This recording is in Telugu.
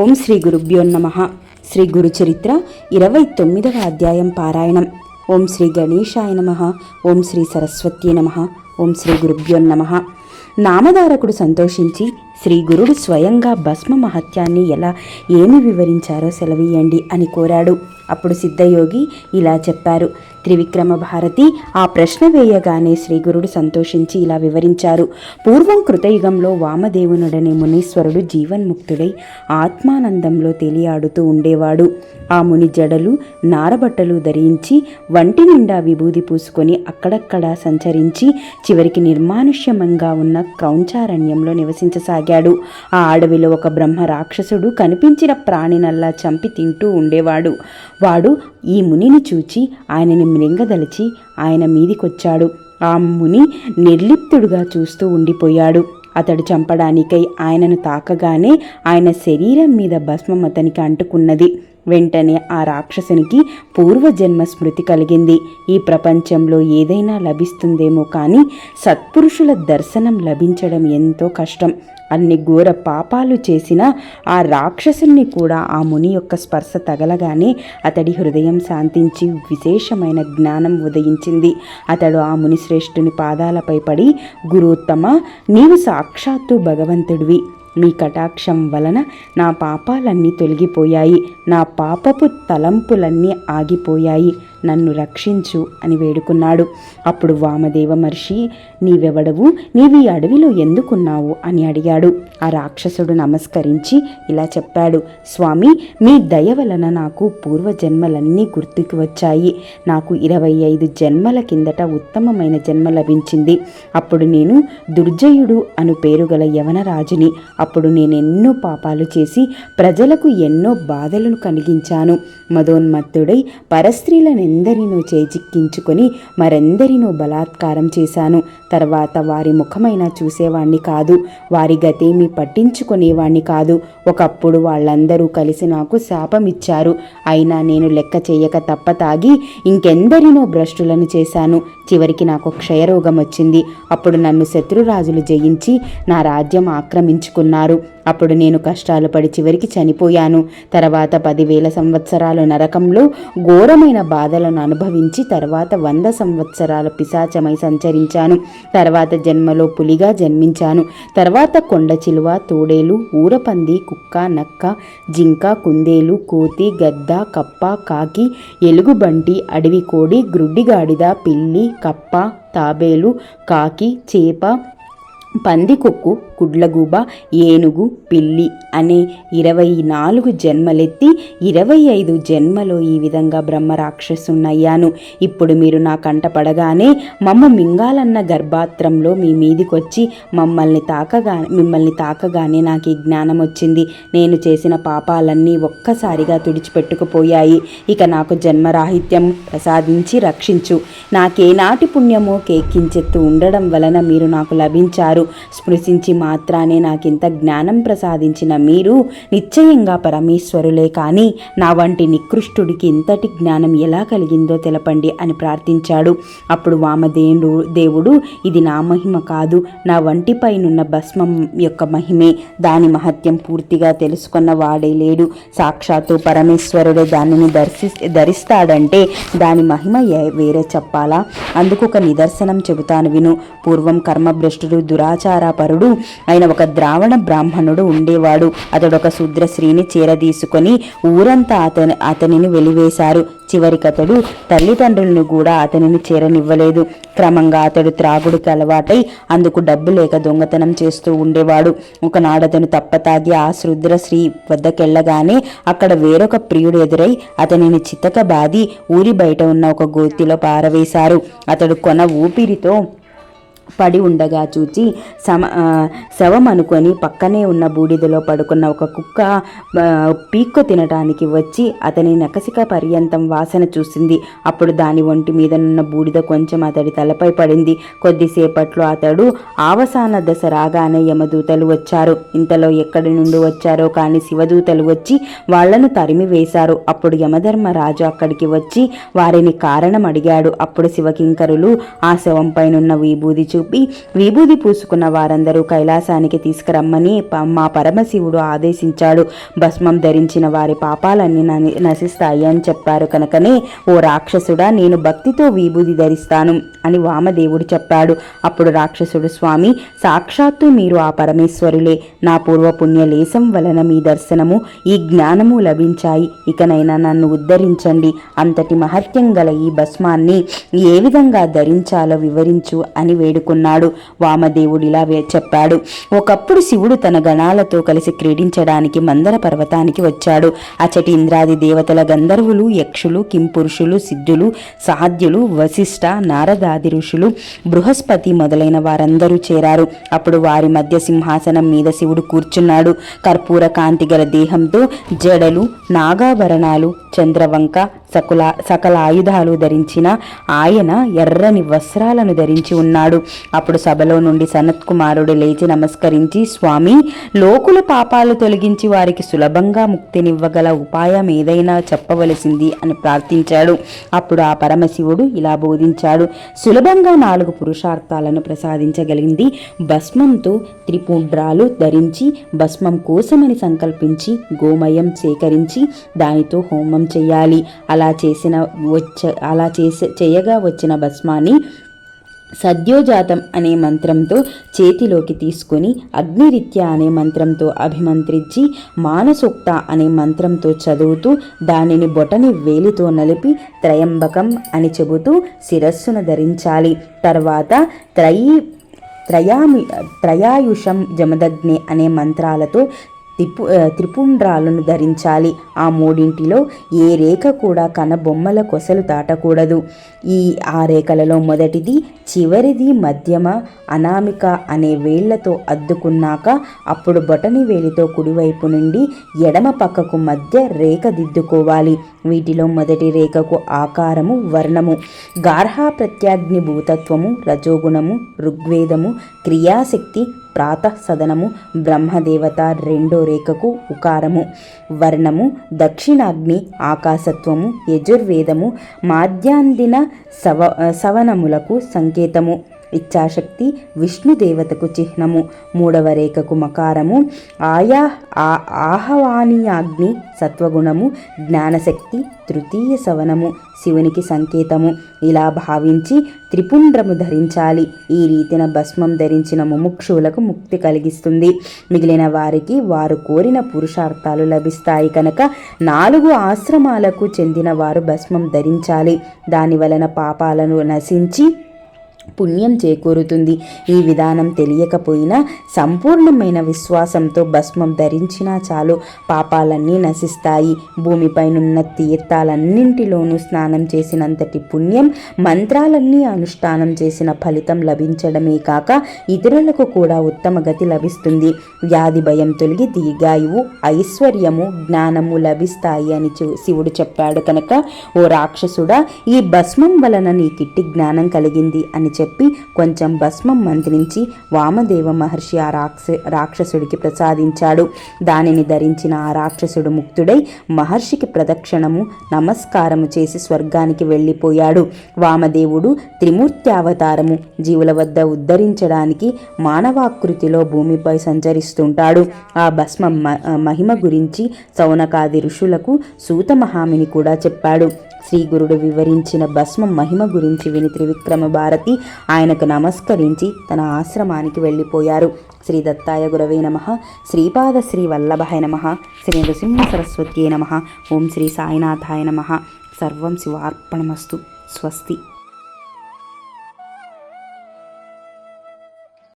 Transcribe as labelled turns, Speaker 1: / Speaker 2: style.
Speaker 1: ఓం శ్రీ గురుభ్యో నమ. శ్రీ గురుచరిత్ర ఇరవై తొమ్మిదవ అధ్యాయం పారాయణం. ఓం శ్రీ గణేశాయ నమ. ఓం శ్రీ సరస్వతి నమ. ఓం శ్రీ గురుభ్యో నమ. నామధారకుడు సంతోషించి శ్రీ గురుడు స్వయంగా భస్మ మహత్యాన్ని ఎలా ఏమి వివరించారో సెలవీయండి అని కోరాడు. అప్పుడు సిద్ధయోగి ఇలా చెప్పారు. త్రివిక్రమ భారతి ఆ ప్రశ్న వేయగానే శ్రీగురుడు సంతోషించి ఇలా వివరించారు. పూర్వం కృతయుగంలో వామదేవునుడనే మునీశ్వరుడు జీవన్ముక్తుడై ఆత్మానందంలో తేలియాడుతూ ఉండేవాడు. ఆ ముని జడలు నారబట్టలు ధరించి వంటి నిండా విభూది పూసుకొని అక్కడక్కడా సంచరించి చివరికి నిర్మానుష్యమంగా ఉన్న కౌంచారణ్యంలో నివసించసాగాడు. ఆ అడవిలో ఒక బ్రహ్మ రాక్షసుడు కనిపించిన ప్రాణినల్లా చంపి తింటూ ఉండేవాడు. వాడు ఈ మునిని చూచి ఆయనని మృంగదలిచి ఆయన మీదికొచ్చాడు. ఆ ముని నిర్లిప్తుడుగా చూస్తూ ఉండిపోయాడు. అతడు చంపడానికై ఆయనను తాకగానే ఆయన శరీరం మీద భస్మం అతనికి అంటుకున్నది. వెంటనే ఆ రాక్షసునికి పూర్వజన్మ స్మృతి కలిగింది. ఈ ప్రపంచంలో ఏదైనా లభిస్తుందేమో కానీ సత్పురుషుల దర్శనం లభించడం ఎంతో కష్టం. అన్ని ఘోర పాపాలు చేసిన ఆ రాక్షసుని కూడా ఆ ముని యొక్క స్పర్శ తగలగానే అతడి హృదయం శాంతించి విశేషమైన జ్ఞానం ఉదయించింది. అతడు ఆ ముని శ్రేష్ఠుని పాదాలపై పడి గురుత్తమ నీవు సాక్షాత్తు భగవంతుడివి. మీ కటాక్షం వలన నా పాపాలన్నీ తొలగిపోయాయి. నా పాపపు తలంపులన్నీ ఆగిపోయాయి. నన్ను రక్షించు అని వేడుకున్నాడు. అప్పుడు వామదేవ మహర్షి నీవెవడవు? నీవి అడవిలో ఎందుకున్నావు? అని అడిగాడు. ఆ రాక్షసుడు నమస్కరించి ఇలా చెప్పాడు. స్వామి మీ దయ వలన నాకు పూర్వజన్మలన్నీ గుర్తుకు వచ్చాయి. నాకు ఇరవై ఐదు జన్మల కిందట ఉత్తమమైన జన్మ లభించింది. అప్పుడు నేను దుర్జయుడు అను పేరు గల యవనరాజుని. అప్పుడు నేను ఎన్నో పాపాలు చేసి ప్రజలకు ఎన్నో బాధలను కలిగించాను. మదోన్మత్తుడై పరస్త్రీలనెందరినో చేజిక్కించుకొని మరెందరినో బలాత్కారం చేశాను. తర్వాత వారి ముఖమైనా చూసేవాణ్ణి కాదు. వారి గతేమి పట్టించుకునేవాణ్ణి కాదు. ఒకప్పుడు వాళ్ళందరూ కలిసి నాకు శాపమిచ్చారు. అయినా నేను లెక్క చేయక తప్ప తాగి ఇంకెందరినో భ్రష్టులను చేశాను. చివరికి నాకు క్షయరోగం వచ్చింది అప్పుడు నన్ను శత్రురాజులు జయించి నా రాజ్యం ఆక్రమించుకున్నారు. అప్పుడు నేను కష్టాలు పడి చివరికి చనిపోయాను. తర్వాత పదివేల సంవత్సరాలు నరకంలో ఘోరమైన బాధలను అనుభవించి తర్వాత వంద సంవత్సరాల పిశాచమై సంచరించాను. తర్వాత జన్మలో పులిగా జన్మించాను. తర్వాత కొండ చిలువ తోడేలు ఊరపంది కుక్క నక్క జింక కుందేలు కోతి గద్ద కప్ప కాకి ఎలుగుబంటి అడవి కోడి గ్రుడ్డిగాడిద పిల్లి కప్ప తాబేలు కాకి చేప పందికొక్కు కుడ్లగూబ ఏనుగు పిల్లి అనే ఇరవై నాలుగు జన్మలెత్తి ఇరవై ఐదు జన్మలో ఈ విధంగా బ్రహ్మ రాక్షసున్నయ్యాను ఇప్పుడు మీరు నా కంట పడగానే మమ్మ మింగాలన్న గర్భాత్రంలో మీ మీదికొచ్చి మమ్మల్ని తాకగా మిమ్మల్ని తాకగానే నాకు ఈ జ్ఞానం వచ్చింది నేను చేసిన పాపాలన్నీ ఒక్కసారిగా తుడిచిపెట్టుకుపోయాయి. ఇక నాకు జన్మరాహిత్యం ప్రసాదించి రక్షించు. నాకేనాటి పుణ్యమో కేక్కించెత్తు ఉండడం వలన మీరు నాకు లభించారు. స్పృశించి మాత్రానే నాకింత జ్ఞానం ప్రసాదించిన మీరు నిశ్చయంగా పరమేశ్వరులే కానీ నా వంటి నికృష్టుడికి ఇంతటి జ్ఞానం ఎలా కలిగిందో తెలపండి అని ప్రార్థించాడు. అప్పుడు వామదేవుడు దేవుడు ఇది నా మహిమ కాదు నా వంటిపైనున్న భస్మం యొక్క మహిమే దాని మహత్యం పూర్తిగా తెలుసుకున్న వాడే లేడు. సాక్షాత్తు పరమేశ్వరుడే దానిని దర్శి ధరిస్తాడంటే దాని మహిమ ఏ- వేరే చెప్పాలా? అందుకు ఒక నిదర్శనం చెబుతాను విను. పూర్వం కర్మభ్రష్టుడు దురాచారపరుడు ఆయన ఒక ద్రావణ బ్రాహ్మణుడు ఉండేవాడు. అతడు ఒక శూద్ర స్త్రీని చేరదీసుకొని ఊరంతా అతని అతనిని వెలివేశారు. చివరికతడు తల్లిదండ్రులను కూడా అతనిని చేరనివ్వలేదు. క్రమంగా అతడు త్రాగుడికి అలవాటై అందుకు డబ్బు లేక దొంగతనం చేస్తూ ఉండేవాడు. ఒకనాడు అతను తప్పతాగి ఆ శుద్ర స్త్రీ వద్దకెళ్ళగానే అక్కడ వేరొక ప్రియుడు ఎదురై అతనిని చితక బాది ఊరి బయట ఉన్న ఒక గోతిలో పారవేశారు. అతడు కొన ఊపిరితో పడి ఉండగా చూచి సమ శవం అనుకొని పక్కనే ఉన్న బూడిదలో పడుకున్న ఒక కుక్క పీక్కు తినటానికి వచ్చి అతని నకసిక పర్యంతం వాసన చూసింది. అప్పుడు దాని ఒంటి మీదనున్న బూడిద కొంచెం అతడి తలపై పడింది. కొద్దిసేపట్లో అతడు ఆవసాన దశ రాగానే యమదూతలు వచ్చారు. ఇంతలో ఎక్కడి నుండి వచ్చారో కానీ శివదూతలు వచ్చి వాళ్ళను తరిమి వేశారు. అప్పుడు యమధర్మరాజు అక్కడికి వచ్చి వారిని కారణం అడిగాడు. అప్పుడు శివకింకరులు ఆ శవంపైనున్న విభూది చూపి విభూది పూసుకున్న వారందరూ కైలాసానికి తీసుకురమ్మని ప- మా పరమశివుడు ఆదేశించాడు. భస్మం ధరించిన వారి పాపాలన్నీ నశిస్తాయి అని చెప్పారు కనుకనే ఓ రాక్షసుడా నేను భక్తితో విభూది ధరిస్తాను అని వామదేవుడు చెప్పాడు. అప్పుడు రాక్షసుడు స్వామి సాక్షాత్తు మీరు ఆ పరమేశ్వరులే. నా పూర్వపుణ్య లేశం వలన మీ దర్శనము ఈ జ్ఞానము లభించాయి. ఇకనైనా నన్ను ఉద్ధరించండి. అంతటి మహత్యం గల ఈ భస్మాన్ని ఏ విధంగా ధరించాలో వివరించు అని వేడుక చేరుకున్నాడు వామదేవుడిలా చెప్పాడు. ఒకప్పుడు శివుడు తన గణాలతో కలిసి క్రీడించడానికి మందర పర్వతానికి వచ్చాడు. అచటి ఇంద్రాది దేవతల గంధర్వులు యక్షులు కింపురుషులు సిద్ధులు సాధ్యులు వశిష్ఠ నారదాది ఋషులు బృహస్పతి మొదలైన వారందరూ చేరారు. అప్పుడు వారి మధ్య సింహాసనం మీద శివుడు కూర్చున్నాడు. కర్పూర కాంతి గల దేహంతో జడలు నాగాభరణాలు చంద్రవంక సకుల సకల ఆయుధాలు ధరించిన ఆయన ఎర్రని వస్త్రాలను ధరించి ఉన్నాడు. అప్పుడు సభలో నుండి సనత్ కుమారుడు లేచి నమస్కరించి స్వామి లోకుల పాపాలు తొలగించి వారికి సులభంగా ముక్తినివ్వగల ఉపాయం ఏదైనా చెప్పవలసింది అని ప్రార్థించాడు. అప్పుడు ఆ పరమశివుడు ఇలా బోధించాడు సులభంగా నాలుగు పురుషార్థాలను ప్రసాదించగలిగింది. భస్మంతో త్రిపుండ్రాలు ధరించి భస్మం కోసమని సంకల్పించి గోమయం సేకరించి దానితో హోమం చేయాలి. అలా చేసిన వచ్చ అలా చేసే చేయగా వచ్చిన భస్మాన్ని సద్యోజాతం అనే మంత్రంతో చేతిలోకి తీసుకొని అగ్నిరిత్య అనే మంత్రంతో అభిమంత్రించి మానసోక్త అనే మంత్రంతో చదువుతూ దానిని బొటని వేలితో నలిపి త్రయంబకం అని చెబుతూ శిరస్సును ధరించాలి. తర్వాత త్రయీ త్రయామి త్రయాయుషం జమదగ్ని అనే మంత్రాలతో త్రిపు త్రిపుండ్రాలను ధరించాలి. ఆ మూడింటిలో ఏ రేఖ కూడా కనబొమ్మల కొసలు దాటకూడదు. ఈ ఆ రేఖలలో మొదటిది చివరిది మధ్యమ అనామిక అనే వేళ్ళతో అద్దుకున్నాక అప్పుడు బొటని వేలితో కుడివైపు నుండి ఎడమ పక్కకు మధ్య రేఖ దిద్దుకోవాలి. వీటిలో మొదటి రేఖకు ఆకారము వర్ణము గార్హ ప్రత్యాగ్ని భూతత్వము రజోగుణము ఋగ్వేదము క్రియాశక్తి ప్రాతసదనము బ్రహ్మదేవత రెండో రేఖకు ఉకారము వర్ణము దక్షిణాగ్ని ఆకాశత్వము యజుర్వేదము మాధ్యాందిన సవ సవనములకు సంకేతము. ఇచ్ఛాశక్తి విష్ణుదేవతకు చిహ్నము. మూడవ రేఖకు మకారము. ఆయా ఆ- సత్వగుణము. జ్ఞానశక్తి తృతీయ సవనము. శివునికి సంకేతము. ఇలా భావించి త్రిపుండ్రము ధరించాలి. ఈ రీతిన భస్మం ధరించిన ముముక్షువులకు ముక్తి కలిగిస్తుంది. మిగిలిన వారికి వారు కోరిన పురుషార్థాలు లభిస్తాయి కనుక నాలుగు ఆశ్రమాలకు చెందిన వారు భస్మం ధరించాలి. దాని వలన పాపాలను నశించి పుణ్యం చేకూరుతుంది. ఈ విధానం తెలియకపోయినా సంపూర్ణమైన విశ్వాసంతో భస్మం ధరించినా చాలు పాపాలన్నీ నశిస్తాయి. భూమిపైనున్న తీర్థాలన్నింటిలోనూ స్నానం చేసినంతటి పుణ్యం మంత్రాలన్నీ అనుష్ఠానం చేసిన ఫలితం లభించడమే కాక ఇతరులకు కూడా ఉత్తమ గతి లభిస్తుంది. వ్యాధి భయం తొలగి దీర్ఘాయువు ఐశ్వర్యము జ్ఞానము లభిస్తాయి అని చూ- శివుడు చెప్పాడు కనుక ఓ రాక్షసుడా ఈ భస్మం వలన నీకిట్టి జ్ఞానం కలిగింది అని చెప్పి కొంచెం భస్మం మంత్రించి వామదేవ మహర్షి ఆ రాక్ష రాక్షసుడికి ప్రసాదించాడు. దానిని ధరించిన ఆ రాక్షసుడు ముక్తుడై మహర్షికి ప్రదక్షిణము నమస్కారము చేసి స్వర్గానికి వెళ్ళిపోయాడు. వామదేవుడు త్రిమూర్త్యావతారము జీవుల వద్ద ఉద్ధరించడానికి మానవాకృతిలో భూమిపై సంచరిస్తుంటాడు. ఆ భస్మం మ- మహిమ గురించి సౌనకాది ఋషులకు సూత మహామిని కూడా చెప్పాడు. శ్రీ గురుడు వివరించిన భస్మం మహిమ గురించి విని త్రివిక్రమ భారతి ఆయనకు నమస్కరించి తన ఆశ్రమానికి వెళ్ళిపోయారు. శ్రీ దత్తాయ గురవే నమ. శ్రీపాద శ్రీ వల్లభాయ నమ. శ్రీ నృసింహ సరస్వతి నమ. ఓం శ్రీ సాయినాథాయ నమ. సర్వం శివార్పణమస్తు. స్వస్తి.